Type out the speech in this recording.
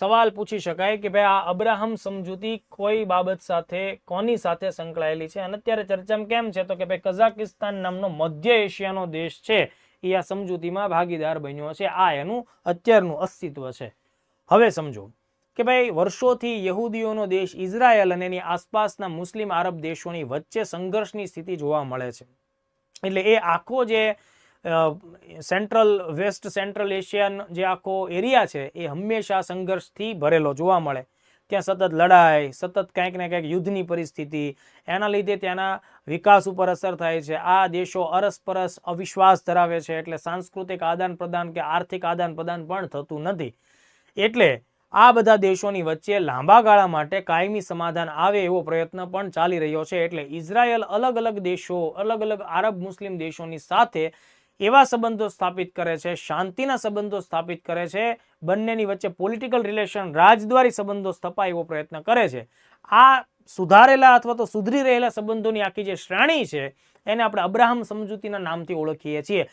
સવાલ પૂછી શકાય કે ભાઈ, આ અબ્રાહમ સમજૂતી કોઈ બાબત સાથે, કોની સાથે સંકળાયેલી છે? અને અત્યારે ચર્ચામાં કેમ છે? તો કે ભાઈ, કઝાકિસ્તાન નામનો મધ્ય એશિયાનો દેશ છે. એ આ સમજૂતીમાં ભાગીદાર બન્યો છે. આ એનું અત્યારનું અસ્તિત્વ છે. હવે સમજો કે ભાઈ, વર્ષોથી યહૂદીઓનો દેશ ઇઝરાયલ અને એની આસપાસના મુસ્લિમ આરબ દેશોની વચ્ચે સંઘર્ષની સ્થિતિ જોવા મળે છે. એટલે એ આખો જે સેન્ટ્રલ, વેસ્ટ સેન્ટ્રલ એશિયન જે આખો એરિયા છે, એ હંમેશા સંઘર્ષથી ભરેલો જોવા મળે. ત્યાં સતત લડાઈ, સતત કંઈક ને કંઈક યુદ્ધની પરિસ્થિતિ, એના લીધે ત્યાંના વિકાસ ઉપર અસર થાય છે. આ દેશો અરસપરસ અવિશ્વાસ ધરાવે છે, એટલે સાંસ્કૃતિક આદાન પ્રદાન કે આર્થિક આદાન પ્રદાન પણ થતું નથી. એટલે આ બધા દેશોની વચ્ચે લાંબા ગાળા માટે કાયમી સમાધાન આવે એવો પ્રયત્ન પણ ચાલી રહ્યો છે. એટલે ઇઝરાયલ અલગ અલગ દેશો, અલગ અલગ આરબ મુસ્લિમ દેશોની સાથે એવા સંબંધો સ્થાપિત કરે છે, શાંતિના સંબંધો સ્થાપિત કરે છે, બંનેની વચ્ચે પોલિટિકલ રિલેશન રાજદ્વારી સંબંધો સ્થપાય એવો પ્રયત્ન કરે છે. આ સુધારેલા અથવા તો સુધરી રહેલા સંબંધોની આખી જે શ્રેણી છે, એને આપણે અબ્રાહમ સમજૂતીના નામથી ઓળખીએ છીએ.